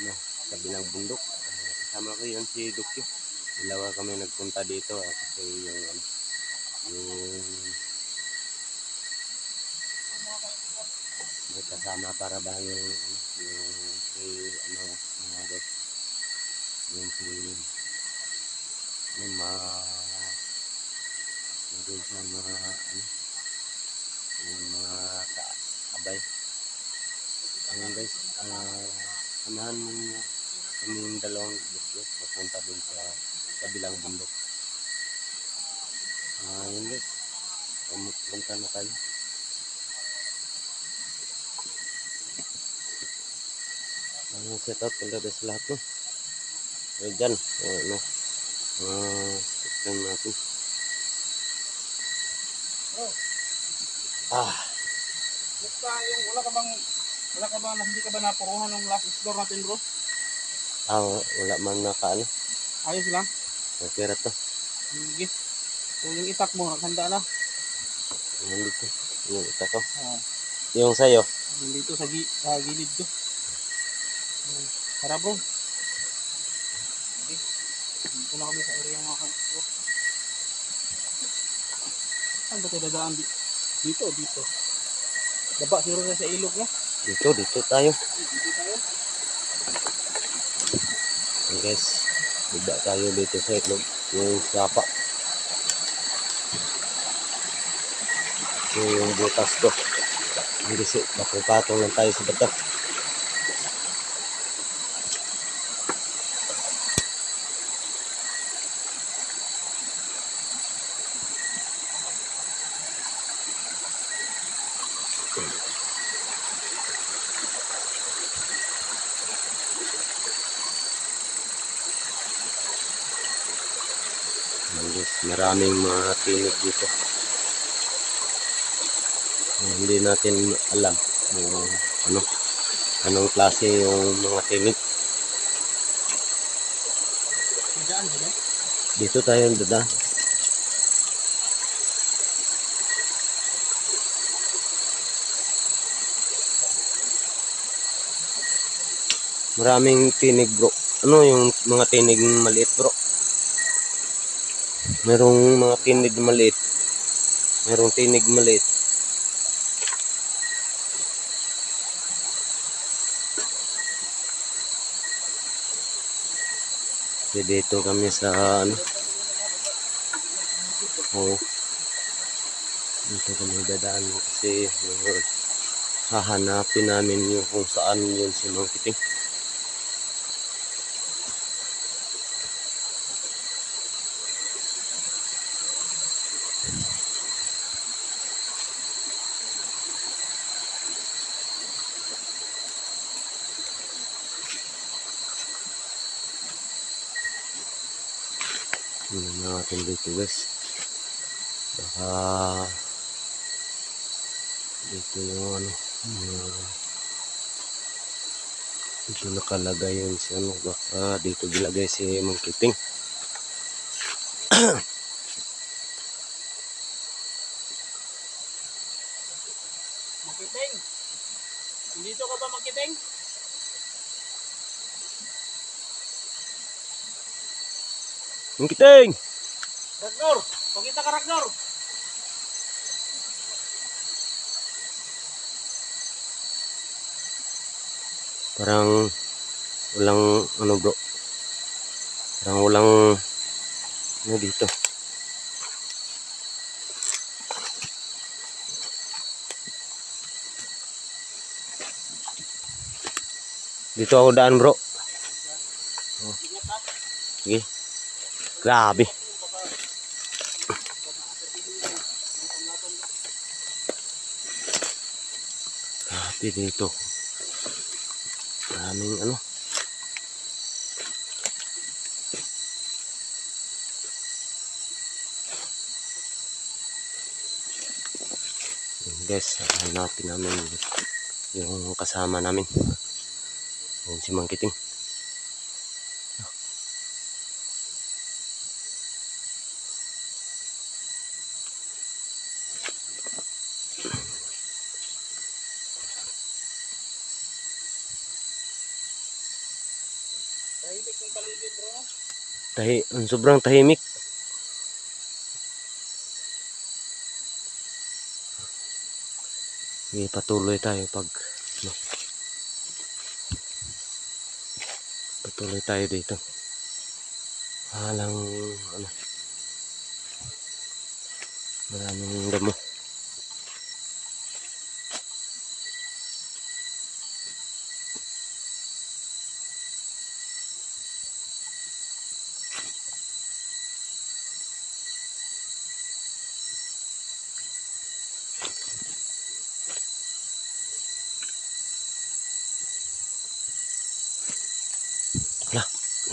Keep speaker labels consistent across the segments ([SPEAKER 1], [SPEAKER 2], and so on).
[SPEAKER 1] ano, kabilang bundok. Ah, kasama ko yun si Dukyo. Dalawa kami nagpunta dito ah, kasi yung ano, yung kasama para ba yung ano, yung si ano mga guys yung si yung mga meron siya mga ano yung mga kaabay ayun guys ah samahan mo niya kaming dalawang bukyo papunta dun sa kabilang bundok. Ah yun guys pumunta na tayo. Ang set out pala sa lahat no. Ay dyan, eh, ano, ah, system natin. Ah,
[SPEAKER 2] Basta yung wala ka bang wala ka bang hindi ka ba napuruhan ng last explore natin bro?
[SPEAKER 1] ah, wala man naka ano,
[SPEAKER 2] Ayos lang.
[SPEAKER 1] may pera to.
[SPEAKER 2] Sige. So yung itak mo, naghanda na.
[SPEAKER 1] Nandito, yung ita ko.
[SPEAKER 2] Ah,
[SPEAKER 1] Yung sa'yo,
[SPEAKER 2] nandito sa, gi sa gilid ko. Tara bro. Sige. Dito na kami sa area mga kan bro. Saan ba tayo dadaan? Di- Dito, dito. Daba siguro sa ilog na.
[SPEAKER 1] Dito, dito tayo. Ayan guys, baba tayo dito sa itlog. Yung sapa. Ito yung butas ko. Hindi si, patong lang tayo sa bato. Ayan maraming mga tinig dito. Ah, hindi natin alam kung ano, anong klase yung mga tinig. Dito tayo dada. Maraming tinig bro. Ano yung mga tinig maliit? Merong mga tinig maliit. Merong tinig maliit. Kasi dito kami sa ano. Oo. Dito kami dadaan kasi uh, hahanapin namin yung kung saan yun si Mang Kiting. Tingnan natin dito guys. Baka dito yung ano yung dito nakalagay yun si ano baka dito gilagay si Mangkiting.
[SPEAKER 2] Makiting. Dito ka ba makiting?
[SPEAKER 1] Mangkiting!
[SPEAKER 2] Ragnar! Pakita ka Ragnar!
[SPEAKER 1] Parang walang ano bro. Parang walang ano dito. Dito ako daan bro.
[SPEAKER 2] Ha.
[SPEAKER 1] Sige. Grabe. Grabe dito. Maraming ano. Yun, Guys, hanapin namin yung kasama namin. Yung si Mangkiting.
[SPEAKER 2] Paligid bro. no?
[SPEAKER 1] Tahi, ang sobrang tahimik. Sige, patuloy tayo pag ano. Patuloy tayo dito. Halang ano. Maraming damo.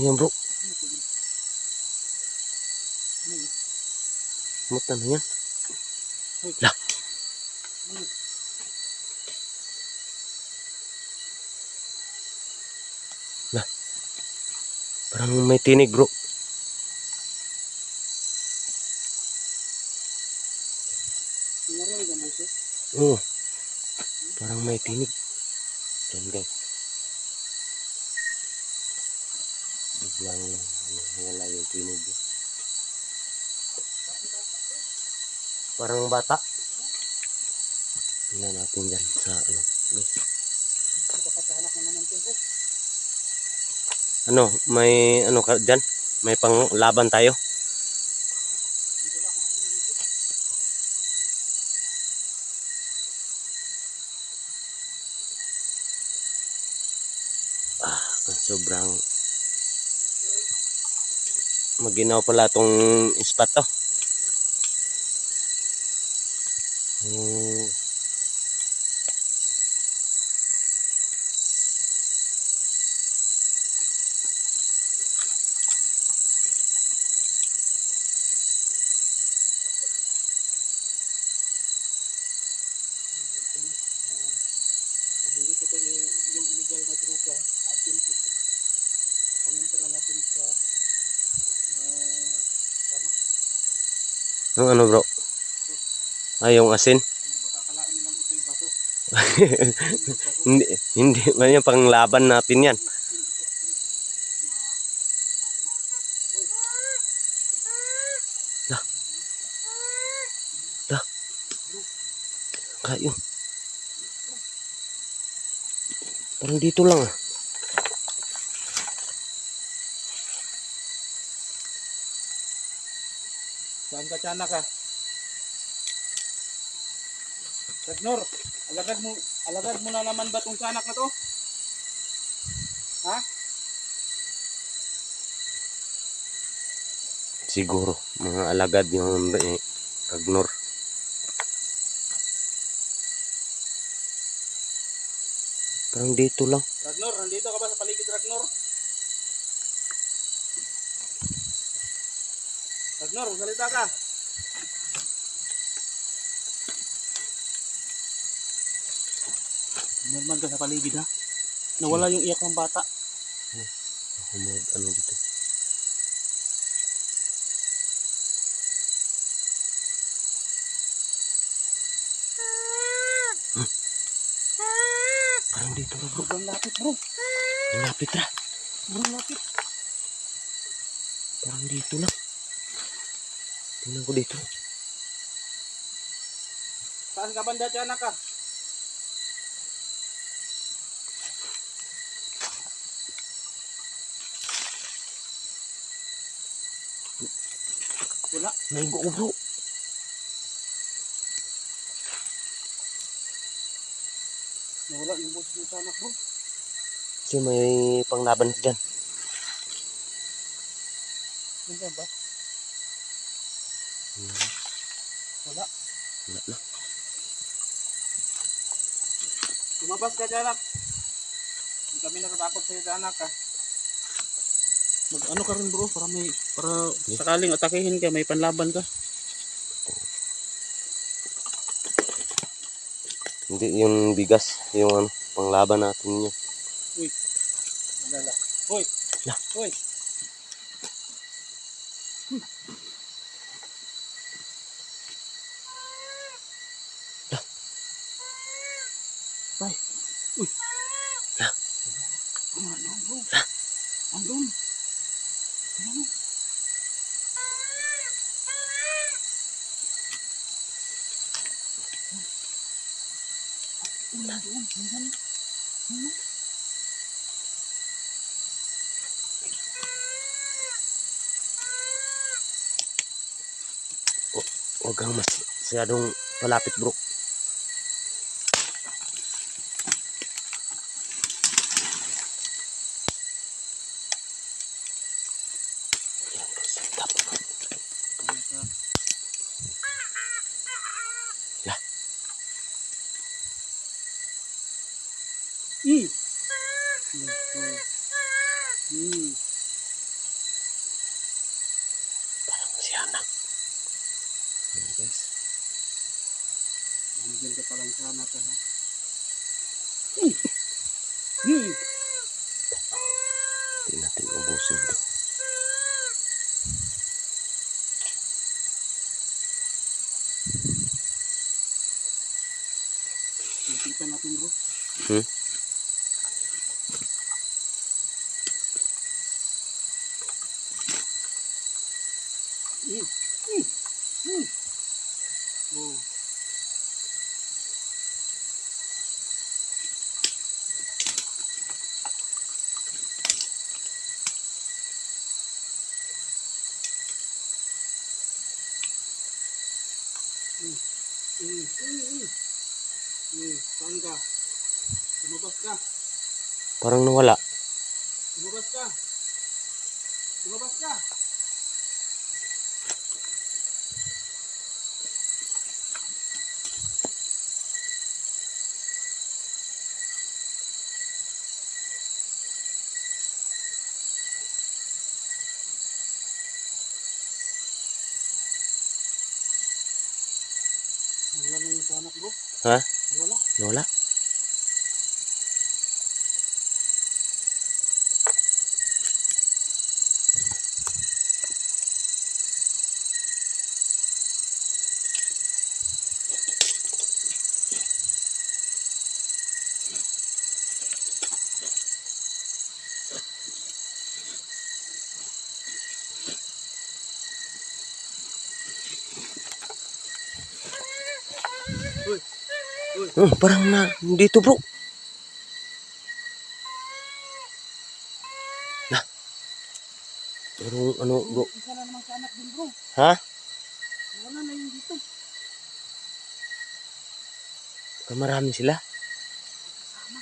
[SPEAKER 1] Ayan bro,
[SPEAKER 2] Ano
[SPEAKER 1] mutan na yan.
[SPEAKER 2] Uy.
[SPEAKER 1] Lah.
[SPEAKER 2] Ano?
[SPEAKER 1] Parang may tinig bro. Oo. Parang may tinig. Yan guys. Biglang ano, wala yung tinig. Parang bata. Tingnan natin dyan sa ano.
[SPEAKER 2] Bro.
[SPEAKER 1] Ano, may ano ka dyan? May panglaban tayo?
[SPEAKER 2] Dito lang ako dito.
[SPEAKER 1] Ang sobrang maginaw pala tong spot to. Hmm.
[SPEAKER 2] Ah, hindi ko ito i- yung illegal na droga atin ko ito. Komentara natin sa uh, sana
[SPEAKER 1] Ang ano bro? Ay, yung asin. hindi, hindi man yung panglaban natin yan.
[SPEAKER 2] Ito asin.
[SPEAKER 1] Kayo. Parang dito lang ah.
[SPEAKER 2] Saan ka tiyanak ka? Ragnor, alagad mo, alagad mo na naman ba tong tiyanak na to? Ha?
[SPEAKER 1] Siguro, mga alagad yung eh, Ragnor. Parang dito lang.
[SPEAKER 2] Ragnor, nandito ka ba sa paligid Ragnor? Ragnor, magsalita ka. Normal ka sa paligid ha. Nawala yung iyak ng bata.
[SPEAKER 1] Ako mag ano dito. Hmm. Parang dito na bro.
[SPEAKER 2] Sobrang lapit bro.
[SPEAKER 1] Ang Lapit ra.
[SPEAKER 2] Sobrang lapit.
[SPEAKER 1] Parang dito lang. Tingnan ko dito.
[SPEAKER 2] Saan ka banda tiyanak ka? Wala.
[SPEAKER 1] Ko bro.
[SPEAKER 2] Nawala yung boses ng tiyanak bro.
[SPEAKER 1] Kasi may panglaban dyan.
[SPEAKER 2] Nandiyan ba?
[SPEAKER 1] Hmm.
[SPEAKER 2] Wala.
[SPEAKER 1] Wala na.
[SPEAKER 2] Lumabas ka tiyanak. Hindi kami natatakot sa'yo tiyanak ha. Mag ano ka rin bro para may para sakaling atakihin ka may panlaban ka.
[SPEAKER 1] Hindi yung bigas. Yung ano, panglaban natin yun.
[SPEAKER 2] Lala. Hoy.
[SPEAKER 1] La.
[SPEAKER 2] Uy.
[SPEAKER 1] La.
[SPEAKER 2] Ano ano Wala doon. Nandun. Ano?
[SPEAKER 1] Huwag kang mas masyadong palapit bro. Yan, guys, ang tap.
[SPEAKER 2] Hmm. Hmm. Hmm.
[SPEAKER 1] Parang si anak. Yan, guys.
[SPEAKER 2] Ka palang ka ha. Hmm. Hmm.
[SPEAKER 1] Hindi natin ubusin to.
[SPEAKER 2] Nakita natin bro.
[SPEAKER 1] Hmm.
[SPEAKER 2] Hmm. Saan ka? Lumabas ka.
[SPEAKER 1] Parang nawala.
[SPEAKER 2] Lumabas ka. Lumabas ka. Wala na yung sanak bro.
[SPEAKER 1] Ha?
[SPEAKER 2] Wala.
[SPEAKER 1] Nawala?
[SPEAKER 2] Uy.
[SPEAKER 1] Hmm, parang na dito bro. Nah. Pero ano bro?
[SPEAKER 2] Isa na naman sanak din bro.
[SPEAKER 1] Ha?
[SPEAKER 2] Wala na yung dito.
[SPEAKER 1] Baka marami sila.
[SPEAKER 2] Kasama.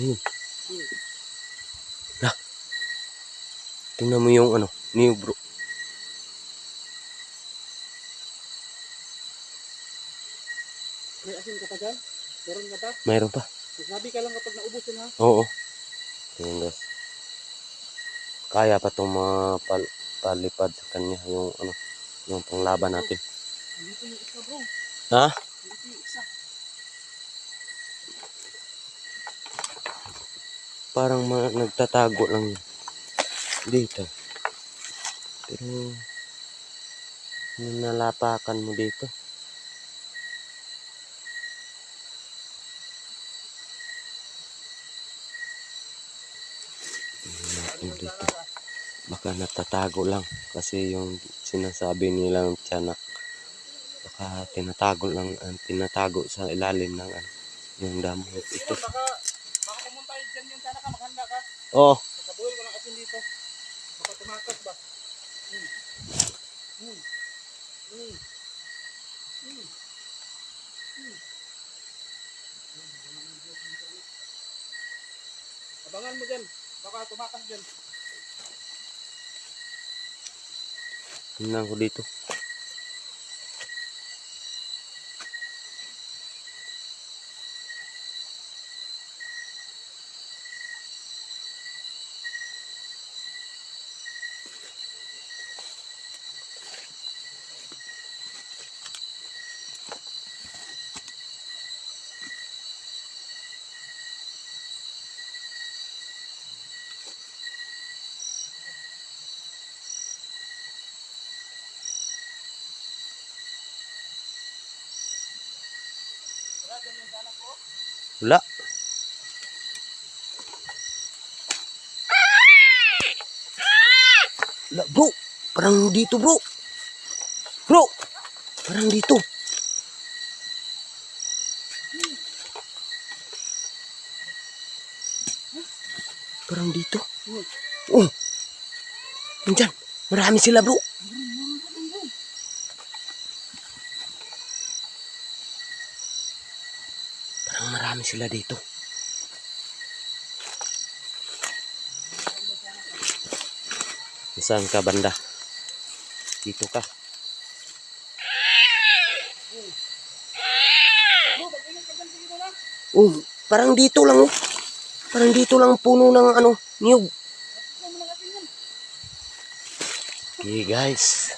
[SPEAKER 1] Ayun.
[SPEAKER 2] Hmm.
[SPEAKER 1] Tingnan mo yung ano, niyo bro.
[SPEAKER 2] May asin ka pa dyan? Meron ka pa?
[SPEAKER 1] Mayroon pa.
[SPEAKER 2] Magsabi ka lang kapag naubos yun ha.
[SPEAKER 1] Oo. Ayun guys. Kaya pa itong mga pal palipad sa kanya yung ano, yung panglaban natin.
[SPEAKER 2] Andito yung isa bro.
[SPEAKER 1] Ha?
[SPEAKER 2] Andito yung isa.
[SPEAKER 1] Parang ma nagtatago lang dito. Pero nalapakan mo dito. Natin dito. Baka natatago lang kasi yung sinasabi nilang tiyanak baka tinatago lang ang tinatago sa ilalim ng ano, yung damo ito.
[SPEAKER 2] Baka, baka pumunta dyan yung ka. Maghanda ka.
[SPEAKER 1] Oh,
[SPEAKER 2] Sasabuhin ko ng asin dito. Baka tumakas ba? Hmm. Hmm. Hmm. Hmm. Hmm. Abangan mo dyan. Baka tumakas dyan.
[SPEAKER 1] tingnan ko dito.
[SPEAKER 2] Wala.
[SPEAKER 1] Wala, bro. Parang dito, bro. Bro, parang dito. Parang dito. Oh. Nandiyan. Marami sila, bro. Sila dito. Saan ka banda? Dito ka. Oh, parang dito lang oh. Parang dito lang puno ng ano, niyog. Okay guys.